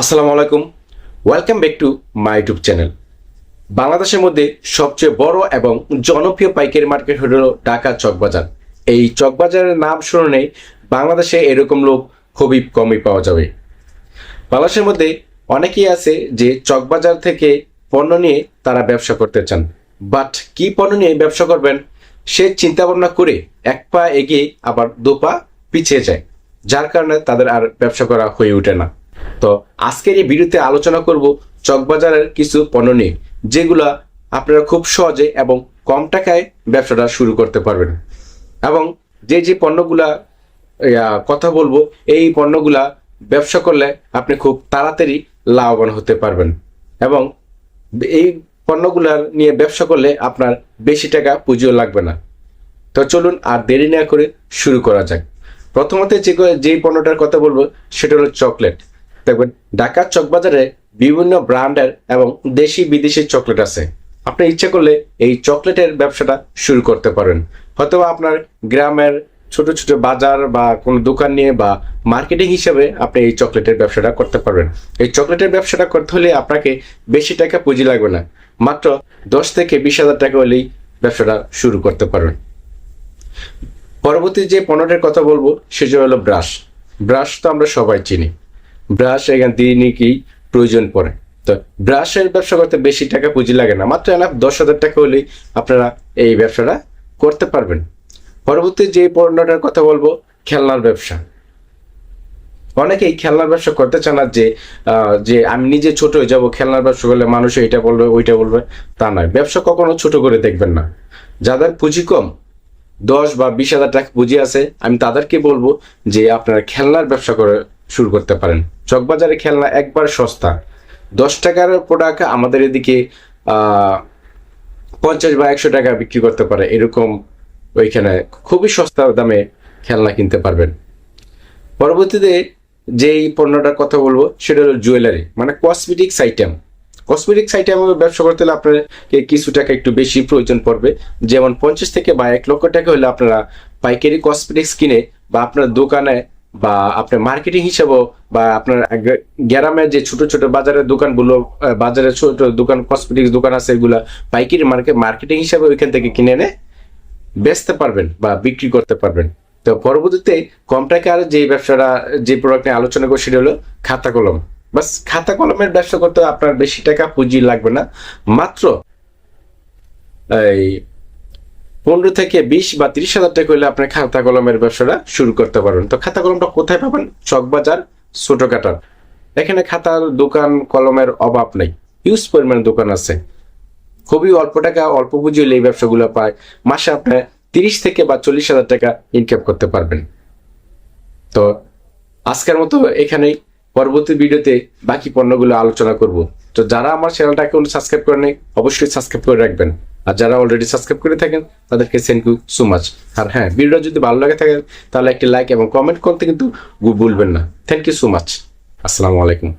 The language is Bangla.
আসসালামু আলাইকুম। Welcome back to my YouTube channel বাংলাদেশের মধ্যে সবচেয়ে বড় এবং জনপ্রিয় পাইকারি মার্কেট হল ঢাকা চকবাজার এই চকবাজারের নাম শুনে বাংলাদেশে এরকম লোক খুবই কমই পাওয়া যাবে। বাংলাদেশের মধ্যে অনেকেই আছে যে চকবাজার থেকে পণ্য নিয়ে তারা ব্যবসা করতে চান। বাট কি পণ্য নিয়ে ব্যবসা করবেন? সে চিন্তা ভাবনা করে এক পা এগিয়ে আবার দু পা পিছিয়ে যায়, যার কারণে তাদের আর ব্যবসা করা হয়ে ওঠে না। তো আজকের এই ভিডিওতে আলোচনা করব চকবাজারের কিছু পণ্য নিয়ে, যেগুলা আপনারা খুব সহজে এবং কম টাকায় ব্যবসাটা শুরু করতে পারবেন। এবং যে যে পণ্যগুলা কথা বলব, এই পণ্যগুলা ব্যবসা করলে আপনি খুব তাড়াতাড়ি লাভবান হতে পারবেন। এবং এই পণ্যগুলার নিয়ে ব্যবসা করলে আপনার বেশি টাকা পুঁজিও লাগবে না। তো চলুন আর দেরি না করে শুরু করা যাক। প্রথমত যে যেই পণ্যটার কথা বলব, সেটা হলো চকলেট। দেখবেন ঢাকার চকবাজারে বিভিন্ন ব্র্যান্ডের এবং দেশি বিদেশি চকলেট আছে। আপনি ইচ্ছে করলে এই চকলেটের ব্যবসাটা শুরু করতে পারেন। হয়তো আপনার গ্রামের ছোট ছোট বাজার বা কোনো দোকান নিয়ে বা মার্কেটিং হিসাবে আপনি এই চকলেটের ব্যবসাটা করতে পারবেন। এই চকলেটের ব্যবসাটা করতে হলে আপনাকে বেশি টাকা পুঁজি লাগবে না। মাত্র দশ থেকে বিশ হাজার টাকা হলেই ব্যবসাটা শুরু করতে পারবেন। পরবর্তী যে পণ্যটার কথা বলব সেটা হলো ব্রাশ। ব্রাশ তো আমরা সবাই চিনি। ব্রাশ এখান দিনই প্রয়োজন পড়ে। তো ব্রাশের ব্যবসা করতে বেশি টাকা পুঁজি লাগে না। মাত্র এনাফ দশ হাজার টাকা হলেই আপনারা এই ব্যবসাটা করতে পারবেন। পরবর্তী যে পণ্যটার কথা বলব, খেলনার ব্যবসা। অনেকেই খেলনার ব্যবসা করতে চান যে যে আমি নিজে ছোট হয়ে যাব, খেলনার ব্যবসা করলে মানুষ এইটা বলবে, ওইটা বলবে। তা নয়, ব্যবসা কখনো ছোট করে দেখবেন না। যাদের পুঁজি কম, দশ বা বিশ হাজার টাকা পুঁজি আছে, আমি তাদেরকে বলব যে আপনারা খেলনার ব্যবসা করে শুরু করতে পারেন। চকবাজারে খেলনা একবার সস্তা। দশ টাকার প্রোডাক্ট আমাদের এদিকে পঞ্চাশ বা একশো টাকা বিক্রি করতে পারে। এরকম ওইখানে খুবই সস্তা দামে খেলনা কিনতে পারবেন। পরবর্তীতে যেই পণ্যটার কথা বলব সেটা হলো জুয়েলারি মানে কসমেটিক্স আইটেম কসমেটিক্স আইটেম ব্যবসা করতে হলে আপনাকে কিছু টাকা একটু বেশি প্রয়োজন পড়বে। যেমন পঞ্চাশ থেকে বা এক লক্ষ টাকা হলে আপনারা পাইকারি কসমেটিক্স কিনে বা আপনার দোকানে বা আপনার মার্কেটিং হিসেবেও বা আপনার গ্রামে যে ছোট ছোট বাজারের দোকানগুলো আহ, বাজারে ছোট দোকান কসমেটিক্স দোকান আছে এগুলা পাইকারি মার্কেট মার্কেটিং হিসাবে ওইখান থেকে কিনে এনে বেচতে পারবেন বা বিক্রি করতে পারবেন। তো পরবর্তীতে কম আর যে ব্যবসাটা যে প্রোডাক্ট নিয়ে আলোচনা করছি সেটা হলো খাতা কলম। বাস, খাতা কলমের ব্যবসা করতে আপনার বেশি টাকা পুঁজি লাগবে না। মাত্র এই পনেরো থেকে বিশ বা তিরিশ হাজার টাকা হলে আপনার খাতা কলমের ব্যবসাটা শুরু করতে পারবেন। তো খাতা কলমটা কোথায় পাবেন? চকবাজার, ছোটকাটার। এখানে খাতার দোকান কলমের অভাব নেই। হিউজ পরিমাণে দোকান আছে। খুবই অল্প টাকা, অল্প পুঁজি হলে এই ব্যবসাগুলো পায়। মাসে আপনার তিরিশ থেকে বা চল্লিশ হাজার টাকা ইনকাম করতে পারবেন। তো আজকের মতো এখানেই। পরবর্তী ভিডিওতে বাকি পণ্যগুলো আলোচনা করব। তো যারা আমার চ্যানেলটাকে সাবস্ক্রাইব করে নেই, অবশ্যই সাবস্ক্রাইব করে রাখবেন। আর যারা অলরেডি সাবস্ক্রাইব করে থাকেন, তাদেরকে থ্যাংক ইউ সো মাচ আর হ্যাঁ ভিডিওটা যদি ভালো লাগে থাকে, তাহলে একটি লাইক এবং কমেন্ট করতে কিন্তু ভুলবেন না। থ্যাংক ইউ সো মাচ আসসালামু আলাইকুম।